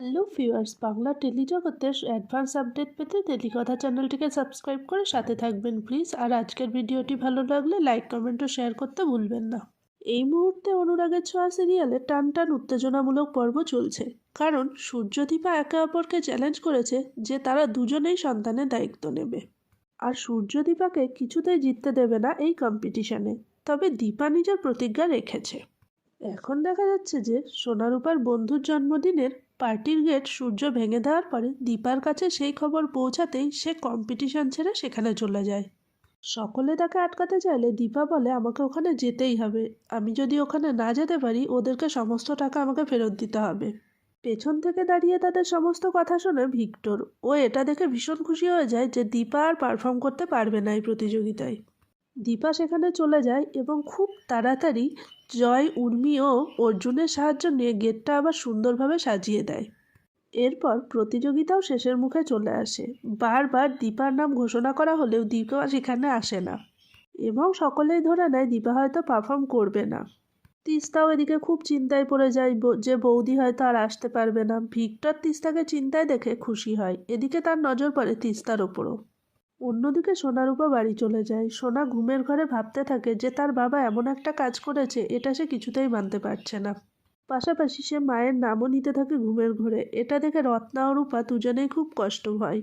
Hello viewers Bangla টেলিজগতের advance update পেতে টেলিকথা চ্যানেলটিকে সাবস্ক্রাইব করে সাথে থাকবেন প্লিজ আর আজকের ভিডিওটি ভালো লাগলে লাইক কমেন্ট ও শেয়ার করতে ভুলবেন না। এই মুহূর্তে অনুরাগের ছোঁয়া সিরিয়ালে টান টান উত্তেজনামূলক পর্ব চলছে। কারণ সূর্যদীপা একে অপরকে চ্যালেঞ্জ করেছে যে তারা দুজনেই সন্তানের দায়িত্ব নেবে। আর সূর্যদীপাকে কিছুতেই জিততে দেবে না এই কম্পিটিশনে তবে দীপা নিজের প্রতিজ্ঞা রেখেছে। এখন দেখা যাচ্ছে যে সোনারূপার বন্ধুর জন্মদিনের পার্টির গেট সূর্য ভেঙে দেওয়ার পরে দীপার কাছে সেই খবর পৌঁছাতেই সে কম্পিটিশন ছেড়ে সেখানে চলে যায়। সকলে তাকে আটকাতে চাইলে দীপা বলে, আমাকে ওখানে যেতেই হবে। আমি যদি ওখানে না যেতে পারি, ওদেরকে সমস্ত টাকা আমাকে ফেরত দিতে হবে। পেছন থেকে দাঁড়িয়ে তাদের সমস্ত কথা শোনে ভিক্টর, ও এটা দেখে ভীষণ খুশি হয়ে যায় যে দীপা আর পারফর্ম করতে পারবে না এই প্রতিযোগিতায়। দীপা সেখানে চলে যায় এবং খুব তাড়াতাড়ি জয়, উর্মি ও অর্জুনের সাহায্য নিয়ে গেটটা আবার সুন্দরভাবে সাজিয়ে দেয়। এরপর প্রতিযোগিতাও শেষের মুখে চলে আসে। বারবার দীপার নাম ঘোষণা করা হলেও দীপা সেখানে আসে না এবং সকলেই ধরে নেয় দীপা হয়তো পারফর্ম করবে না। তিস্তাও এদিকে খুব চিন্তায় পড়ে যায় যে বৌদি হয়তো আর আসতে পারবে না। ভিক্টর তিস্তাকে চিন্তায় দেখে খুশি হয়। এদিকে তার নজর পড়ে তিস্তার ওপরও। অন্যদিকে সোনারূপা বাড়ি চলে যায়। সোনা ঘুমের ঘরে ভাবতে থাকে যে তার বাবা এমন একটা কাজ করেছে, এটা সে কিছুতেই মানতে পারছে না। পাশাপাশি সে মায়ের নামও নিতে থাকে ঘুমের ঘরে। এটা দেখে রত্না ও রূপা দুজনেই খুব কষ্ট হয়।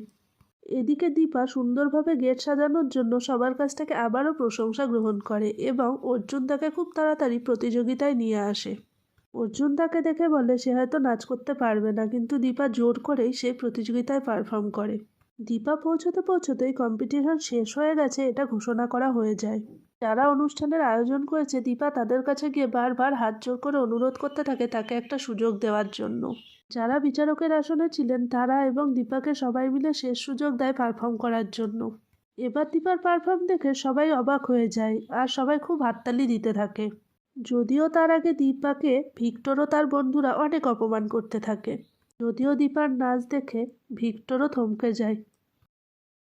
এদিকে দীপা সুন্দরভাবে গেট সাজানোর জন্য সবার কাছ থেকে আবারও প্রশংসা গ্রহণ করে এবং অর্জুন তাকে খুব তাড়াতাড়ি প্রতিযোগিতায় নিয়ে আসে। অর্জুন তাকে দেখে বলে, সে হয়তো নাচ করতে পারবে না। কিন্তু দীপা জোর করেই সেই প্রতিযোগিতায় পারফর্ম করে। দীপা পৌঁছতে পৌঁছতেই কম্পিটিশন শেষ হয়ে গেছে, এটা ঘোষণা করা হয়ে যায়। যারা অনুষ্ঠানের আয়োজন করেছে, দীপা তাদের কাছে গিয়ে বারবার হাত জোর করে অনুরোধ করতে থাকে তাকে একটা সুযোগ দেওয়ার জন্য। যারা বিচারকের আসনে ছিলেন, তারা এবং দীপাকে সবাই মিলে শেষ সুযোগ দেয় পারফর্ম করার জন্য। এবার দীপার পারফর্ম দেখে সবাই অবাক হয়ে যায় আর সবাই খুব হাততালি দিতে থাকে। যদিও তার আগে দীপাকে ভিক্টর ও তার বন্ধুরা অনেক অপমান করতে থাকে। যদিও দীপার নাচ দেখে ভিক্টরও থমকে যায়।